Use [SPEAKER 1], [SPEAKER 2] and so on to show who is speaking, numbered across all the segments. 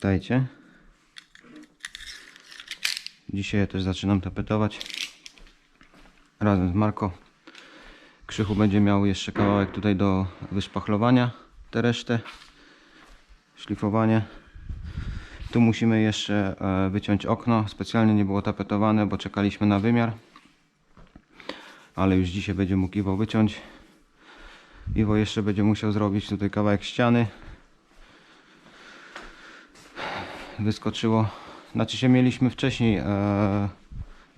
[SPEAKER 1] Witajcie. Dzisiaj ja też zaczynam tapetować razem z Marko. Krzychu będzie miał jeszcze kawałek tutaj do wyszpachlowania, tę resztę, szlifowanie. Tu musimy jeszcze e, wyciąć okno. Specjalnie nie było tapetowane, bo czekaliśmy na wymiar. Ale już dzisiaj będzie mógł Iwo wyciąć. Iwo jeszcze będzie musiał zrobić tutaj kawałek ściany. Wyskoczyło. Znaczy się mieliśmy wcześniej e,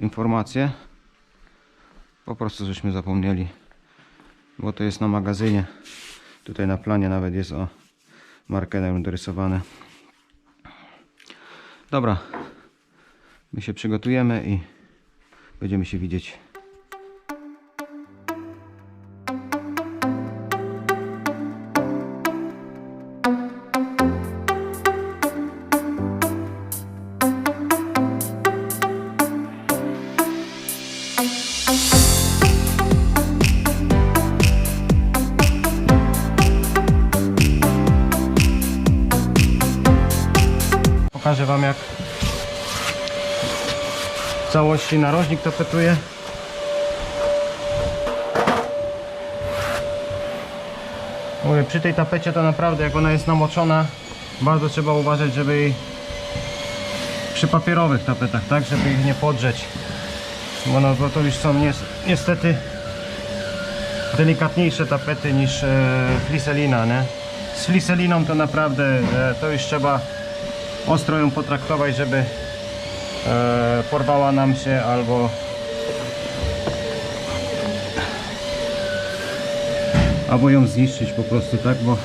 [SPEAKER 1] informacje. Po prostu żeśmy zapomnieli. Bo to jest na magazynie. Tutaj na planie nawet jest o markerem dorysowane. Dobra. My się przygotujemy i będziemy się widzieć. Pokażę Wam jak w całości narożnik tapetuje. Mówię, przy tej tapecie to naprawdę jak ona jest namoczona bardzo trzeba uważać, żeby jej przy papierowych tapetach, tak, żeby ich nie podrzeć bo, no, bo to już są nies- niestety delikatniejsze tapety niż e, fliselina, nie? Z fliseliną to naprawdę e, to już trzeba ostro ją potraktować, żeby e, porwała nam się albo albo ją zniszczyć po prostu, tak? Bo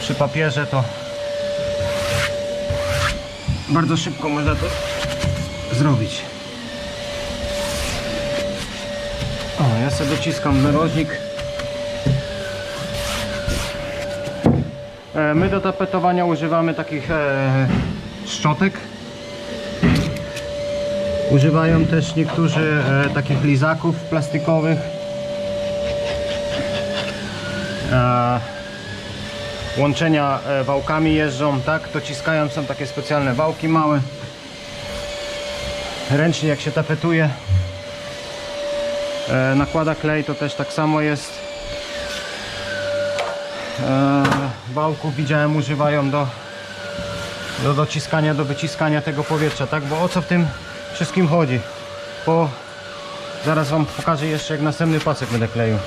[SPEAKER 1] przy papierze to bardzo szybko można to zrobić. O, ja sobie dociskam narożnik. My do tapetowania używamy takich e, szczotek. Używają też niektórzy e, takich lizaków plastikowych. E, łączenia e, wałkami jeżdżą, tak? Dociskają są takie specjalne wałki małe. Ręcznie jak się tapetuje. E, nakłada klej, to też tak samo jest. E, wałków widziałem używają do, do dociskania, do wyciskania tego powietrza, tak? Bo o co w tym wszystkim chodzi? Bo zaraz Wam pokażę jeszcze jak następny pasek będę kleił.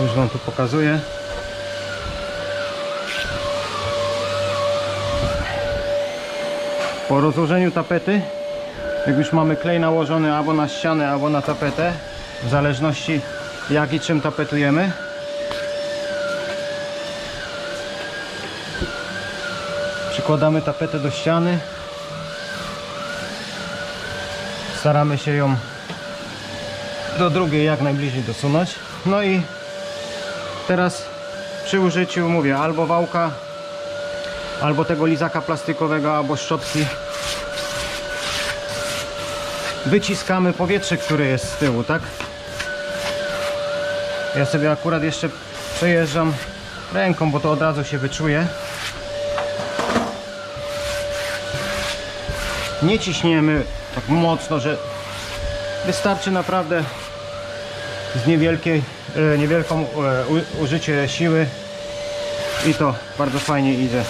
[SPEAKER 1] Już Wam tu pokazuję. Po rozłożeniu tapety, jak już mamy klej nałożony albo na ścianę, albo na tapetę, w zależności jak i czym tapetujemy, przykładamy tapetę do ściany, staramy się ją do drugiej jak najbliżej dosunąć. No i teraz przy użyciu mówię albo wałka albo tego lizaka plastikowego, albo szczotki wyciskamy powietrze, które jest z tyłu, tak? Ja sobie akurat jeszcze przejeżdżam ręką, bo to od razu się wyczuje. Nie ciśniemy tak mocno, że wystarczy naprawdę z niewielkiej, e, niewielką e, użycie siły i to bardzo fajnie idzie.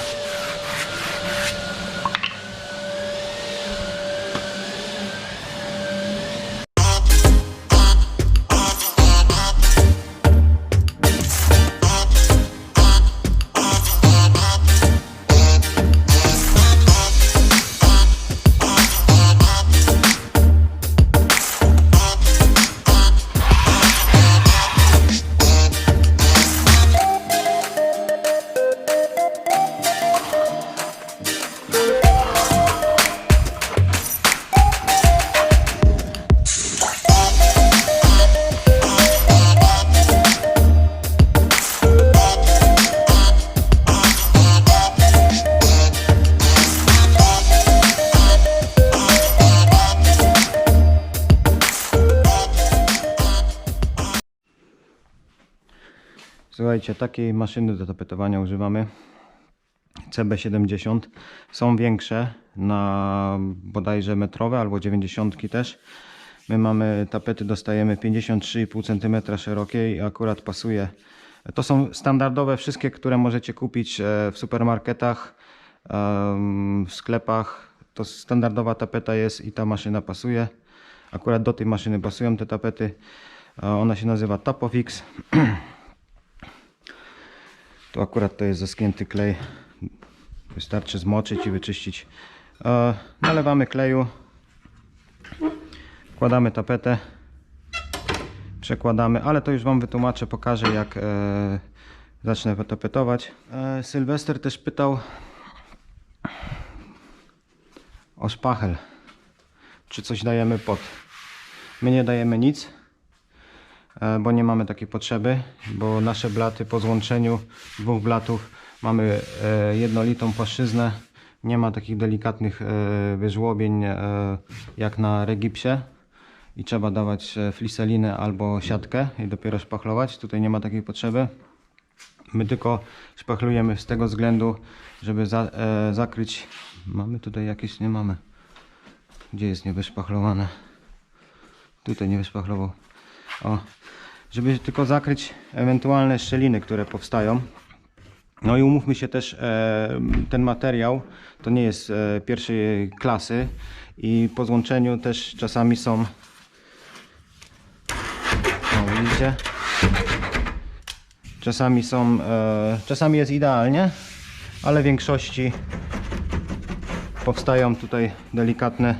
[SPEAKER 1] Słuchajcie, takiej maszyny do tapetowania używamy. CB70 są większe na bodajże metrowe albo 90 też. My mamy tapety, dostajemy 53,5 cm szerokiej i akurat pasuje. To są standardowe wszystkie, które możecie kupić e, w supermarketach, w sklepach. To standardowa tapeta jest i ta maszyna pasuje. Akurat do tej maszyny pasują te tapety. E, Ona się nazywa Tapofix. Tu akurat to jest zaschnięty klej. Wystarczy zmoczyć i wyczyścić. E, nalewamy kleju. Wkładamy tapetę. Przekładamy, ale to już Wam wytłumaczę, pokażę jak e, zacznę tapetować. E, Sylwester też pytał o szpachel. Czy coś dajemy pod. My nie dajemy nic bo nie mamy takiej potrzeby, bo nasze blaty po złączeniu dwóch blatów mamy e, jednolitą płaszczyznę, nie ma takich delikatnych e, wyżłobień e, jak na regipsie. I trzeba dawać e, fliselinę albo siatkę i dopiero szpachlować, tutaj nie ma takiej potrzeby. My tylko szpachlujemy z tego względu, żeby za, e, zakryć, mamy tutaj jakieś, nie mamy, gdzie jest niewyszpachlowane, tutaj nie wyszpachlował. O, żeby tylko zakryć ewentualne szczeliny, które powstają. No i umówmy się też, e, ten materiał to nie jest e, pierwszej klasy i po złączeniu też czasami są, o widzicie, czasami są, e, czasami jest idealnie, ale w większości powstają tutaj delikatne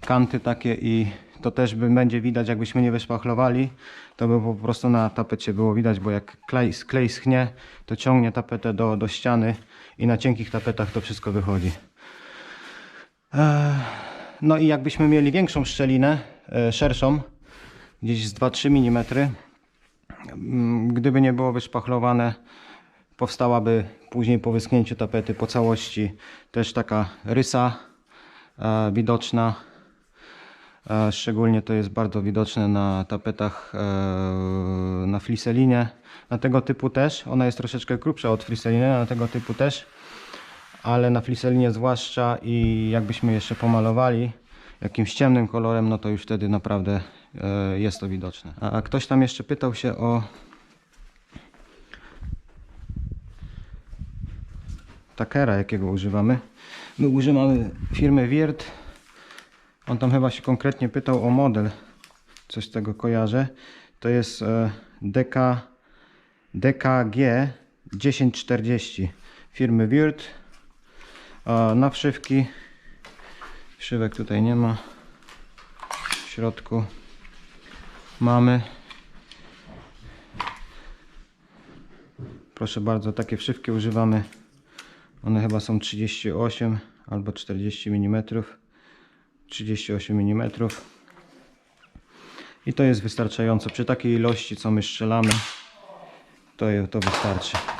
[SPEAKER 1] kanty takie i to też by będzie widać jakbyśmy nie wyszpachlowali. To by po prostu na tapecie było widać bo jak klej, klej schnie to ciągnie tapetę do, do ściany i na cienkich tapetach to wszystko wychodzi. Eee, no i jakbyśmy mieli większą szczelinę e, szerszą gdzieś z 2-3 mm gdyby nie było wyszpachlowane powstałaby później po wyschnięciu tapety po całości też taka rysa e, widoczna Szczególnie to jest bardzo widoczne na tapetach e, na fliselinie. Na tego typu też. Ona jest troszeczkę grubsza od fliseliny, na tego typu też. Ale na fliselinie zwłaszcza i jakbyśmy jeszcze pomalowali jakimś ciemnym kolorem, no to już wtedy naprawdę e, jest to widoczne. A ktoś tam jeszcze pytał się o takera, jakiego używamy. My używamy firmy Wirt on tam chyba się konkretnie pytał o model. Coś z tego kojarzę. To jest DK, DKG 1040 firmy Wirt. E, Nawszywki. Szywek tutaj nie ma. W środku mamy. Proszę bardzo, takie wszywki używamy. One chyba są 38 albo 40 mm. 38 mm i to jest wystarczająco. Przy takiej ilości co my strzelamy to, to wystarczy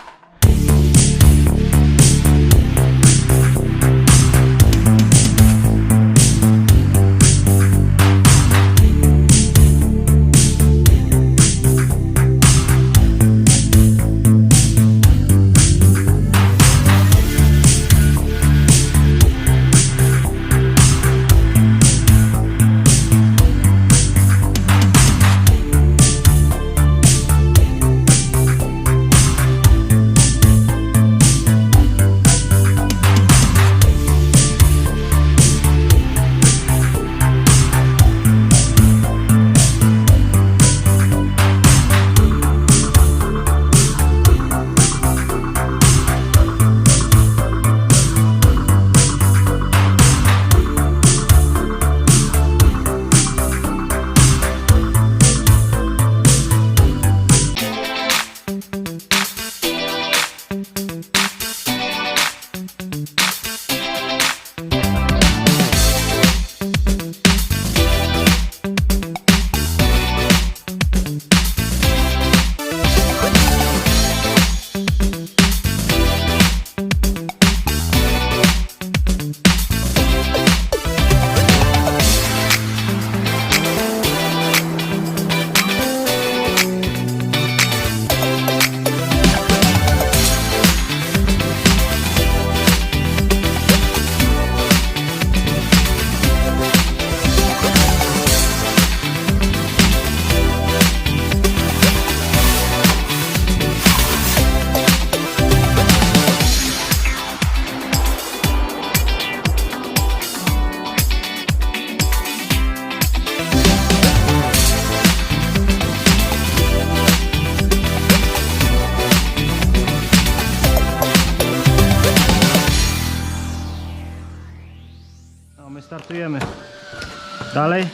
[SPEAKER 1] Dalej.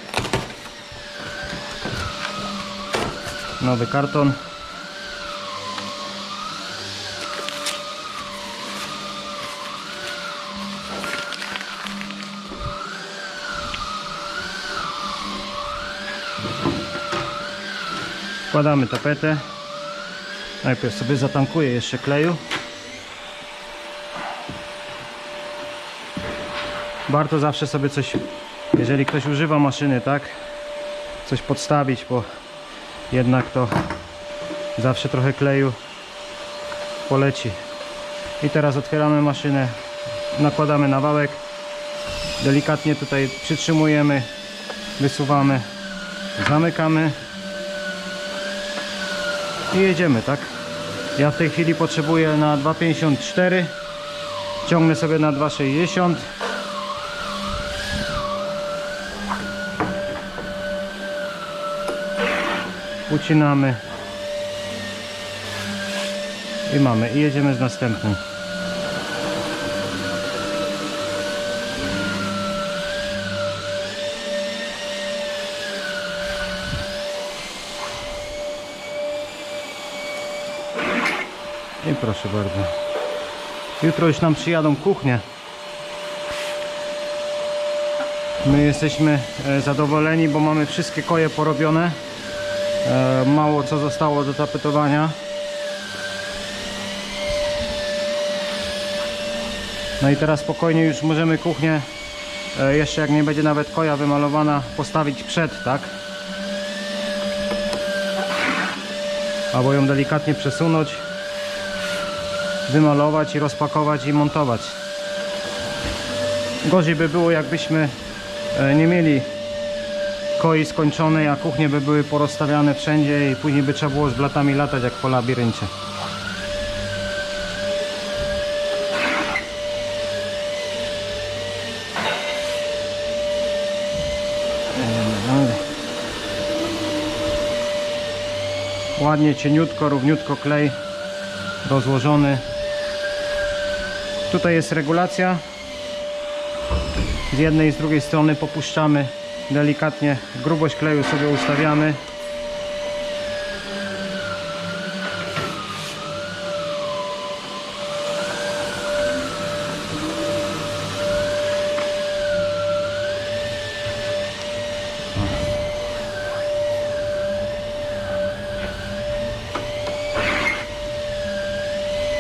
[SPEAKER 1] Nowy karton. Wkładamy tapetę. Najpierw sobie zatankuję jeszcze kleju. Warto zawsze sobie coś, jeżeli ktoś używa maszyny, tak? Coś podstawić, bo jednak to zawsze trochę kleju poleci. I teraz otwieramy maszynę, nakładamy na wałek, delikatnie tutaj przytrzymujemy, wysuwamy, zamykamy i jedziemy, tak? Ja w tej chwili potrzebuję na 2,54 ciągnę sobie na 2,60 ucinamy. I mamy. I jedziemy z następnym. I proszę bardzo. Jutro już nam przyjadą kuchnie. My jesteśmy e, zadowoleni bo mamy wszystkie koje porobione mało co zostało do tapetowania no i teraz spokojnie już możemy kuchnię e, jeszcze jak nie będzie nawet koja wymalowana postawić przed, tak? Albo ją delikatnie przesunąć wymalować i rozpakować i montować. Gorzej by było jakbyśmy e, nie mieli koi skończonej, a kuchnie by były porozstawiane wszędzie i później by trzeba było z blatami latać jak po labiryncie. Ładnie, cieniutko, równiutko klej rozłożony. Tutaj jest regulacja. Z jednej i z drugiej strony popuszczamy delikatnie grubość kleju sobie ustawiamy.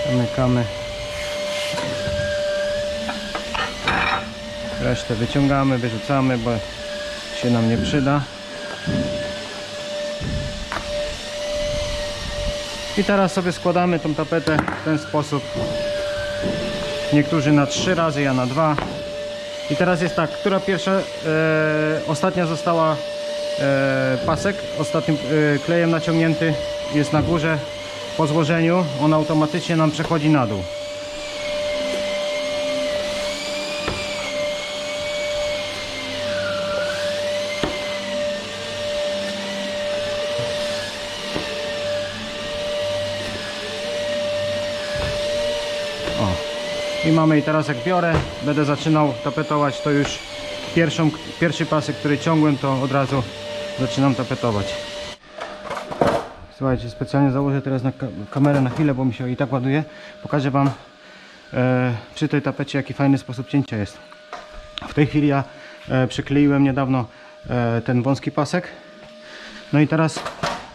[SPEAKER 1] Zamykamy. Resztę wyciągamy, wyrzucamy, bo się nam nie przyda. I teraz sobie składamy tą tapetę w ten sposób. Niektórzy na trzy razy, ja na dwa. I teraz jest tak, która pierwsza, e, ostatnia została e, pasek, ostatnim e, klejem naciągnięty jest na górze. Po złożeniu on automatycznie nam przechodzi na dół. I mamy i teraz jak biorę, będę zaczynał tapetować, to już pierwszą, pierwszy pasek, który ciągłem, to od razu zaczynam tapetować. Słuchajcie, specjalnie założę teraz na ka kamerę na chwilę, bo mi się i tak ładuje. Pokażę Wam e, przy tej tapecie, jaki fajny sposób cięcia jest. W tej chwili ja e, przykleiłem niedawno e, ten wąski pasek. No i teraz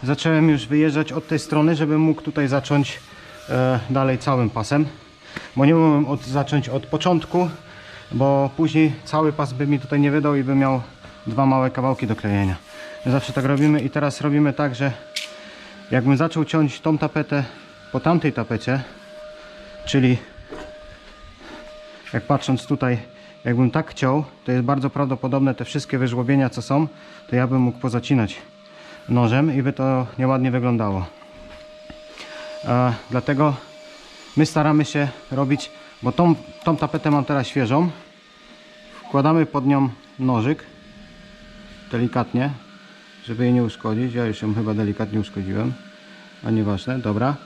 [SPEAKER 1] zacząłem już wyjeżdżać od tej strony, żebym mógł tutaj zacząć e, dalej całym pasem bo nie mogłem od, zacząć od początku, bo później cały pas by mi tutaj nie wydał i bym miał dwa małe kawałki do klejenia. Zawsze tak robimy i teraz robimy tak, że jakbym zaczął ciąć tą tapetę po tamtej tapecie, czyli jak patrząc tutaj, jakbym tak ciął, to jest bardzo prawdopodobne te wszystkie wyżłobienia co są, to ja bym mógł pozacinać nożem i by to nieładnie wyglądało. E, dlatego my staramy się robić, bo tą, tą tapetę mam teraz świeżą. Wkładamy pod nią nożyk delikatnie, żeby jej nie uszkodzić. Ja już ją chyba delikatnie uszkodziłem, a nieważne, dobra.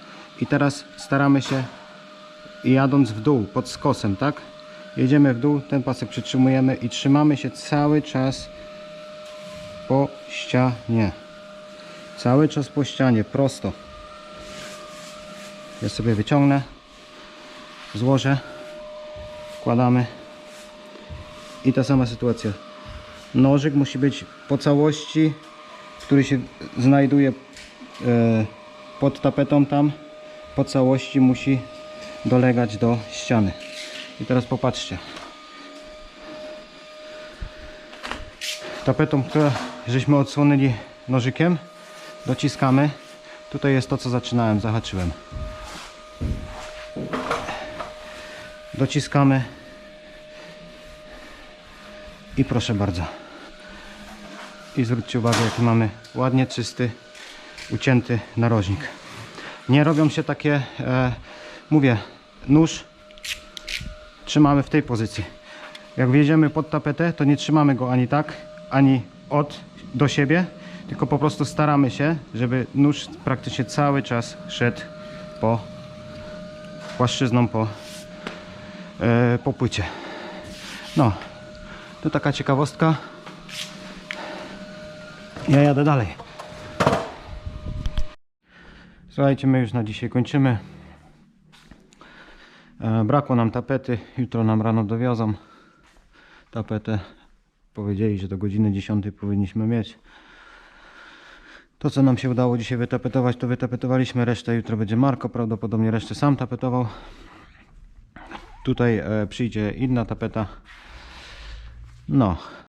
[SPEAKER 1] I teraz staramy się jadąc w dół pod skosem, tak? Jedziemy w dół, ten pasek przytrzymujemy i trzymamy się cały czas po ścianie. Cały czas po ścianie, prosto. Ja sobie wyciągnę, złożę, wkładamy i ta sama sytuacja. Nożyk musi być po całości, który się znajduje e, pod tapetą tam, po całości musi dolegać do ściany. I teraz popatrzcie. Tapetą, którą żeśmy odsłonęli nożykiem, dociskamy. Tutaj jest to, co zaczynałem, zahaczyłem. Dociskamy. I proszę bardzo. I zwróćcie uwagę, jaki mamy ładnie czysty, ucięty narożnik. Nie robią się takie, e, mówię, nóż trzymamy w tej pozycji. Jak wjedziemy pod tapetę, to nie trzymamy go ani tak, ani od do siebie, tylko po prostu staramy się, żeby nóż praktycznie cały czas szedł po płaszczyzną po, po płycie. No, to taka ciekawostka. Ja jadę dalej. Słuchajcie, my już na dzisiaj kończymy. E, brakło nam tapety. Jutro nam rano dowiozą tapetę. Powiedzieli, że do godziny 10 powinniśmy mieć. To co nam się udało dzisiaj wytapetować, to wytapetowaliśmy resztę. Jutro będzie Marko, prawdopodobnie resztę sam tapetował. Tutaj e, przyjdzie inna tapeta. No,